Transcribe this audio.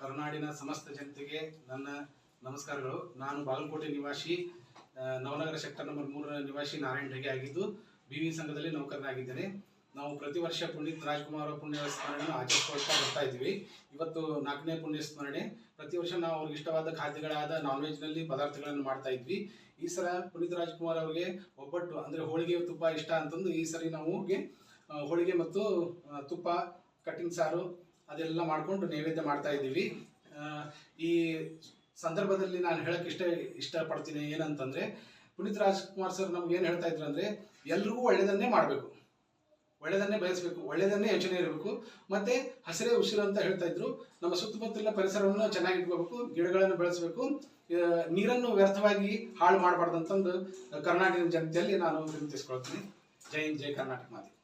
ಕರುನಾಡಿನ ಸಮಸ್ತ ಜನತೆಗೆ ನನ್ನ ನಮಸ್ಕಾರಗಳು. ನಾನು ಬಾಗಲಕೋಟೆ ನಿವಾಸಿ ನವನಗರ ಸೆಕ್ಟರ್ ನಂಬರ್ ಮೂರರ ನಿವಾಸಿ ನಾರಾಯಣ ರೆಗೆ ಆಗಿದ್ದು ಬಿ ವಿ ಸಂಘದಲ್ಲಿ ನೌಕರನಾಗಿದ್ದೇನೆ. ನಾವು ಪ್ರತಿ ವರ್ಷ ಪುನೀತ್ ರಾಜ್ಕುಮಾರ್ ಅವರ ಪುಣ್ಯ ಸ್ಮರಣೆಯನ್ನು ಆಚರಿಸ್ಕೊಳ್ತಾ ಬರ್ತಾ ಇದ್ದೀವಿ. ಇವತ್ತು ನಾಲ್ಕನೇ ಪುಣ್ಯ ಸ್ಮರಣೆ ಪ್ರತಿ ವರ್ಷ ನಾವು ಅವ್ರಿಗೆ ಇಷ್ಟವಾದ ಖಾದ್ಯಗಳಾದ ನಾನ್ ವೆಜ್ನಲ್ಲಿ ಪದಾರ್ಥಗಳನ್ನು ಮಾಡ್ತಾ ಇದ್ವಿ. ಈ ಸಲ ಪುನೀತ್ ರಾಜ್ಕುಮಾರ್ ಅವರಿಗೆ ಒಬ್ಬಟ್ಟು, ಅಂದರೆ ಹೋಳಿಗೆ ತುಪ್ಪ ಇಷ್ಟ ಅಂತಂದು ಈ ಸರಿ ನಾವು ಹೋಳಿಗೆ ಮತ್ತು ತುಪ್ಪ ಕಟ್ಟಿಂಗ್ ಸಾರು ಅದೆಲ್ಲ ಮಾಡಿಕೊಂಡು ನೈವೇದ್ಯ ಮಾಡ್ತಾ ಇದ್ದೀವಿ. ಈ ಸಂದರ್ಭದಲ್ಲಿ ನಾನು ಹೇಳಕ್ಕೆ ಇಷ್ಟ, ಇಷ್ಟಪಡ್ತೀನಿ ಏನಂತಂದ್ರೆ, ಪುನೀತ್ ರಾಜ್ಕುಮಾರ್ ಸರ್ ನಮ್ಗೆ ಏನು ಹೇಳ್ತಾ ಇದ್ರು ಅಂದ್ರೆ, ಎಲ್ರಿಗೂ ಒಳ್ಳೆಯದನ್ನೇ ಮಾಡಬೇಕು. ಒಳ್ಳೆಯದನ್ನೇ ಬಯಸಬೇಕು. ಒಳ್ಳೆಯದನ್ನೇ ಯೋಚನೆ ಇರಬೇಕು. ಮತ್ತೆ ಹಸಿರೇ ಉಸಿರು ಅಂತ ಹೇಳ್ತಾ ಇದ್ರು. ನಮ್ಮ ಸುತ್ತಮುತ್ತಲಿನ ಪರಿಸರವನ್ನು ಚೆನ್ನಾಗಿ ಇಟ್ಕೋಬೇಕು, ಗಿಡಗಳನ್ನು ಬೆಳೆಸಬೇಕು. ನೀರನ್ನು ವ್ಯರ್ಥವಾಗಿ ಹಾಳು ಮಾಡಬಾರ್ದು ಅಂತಂದು ಕರ್ನಾಟಕ ಜನತೆಯಲ್ಲಿ ನಾನು ವಿನಂತಿಸ್ಕೊಳ್ತೀನಿ. ಜೈ ಹಿಂದ್, ಜೈ ಕರ್ನಾಟಕ ಮಾತೆ.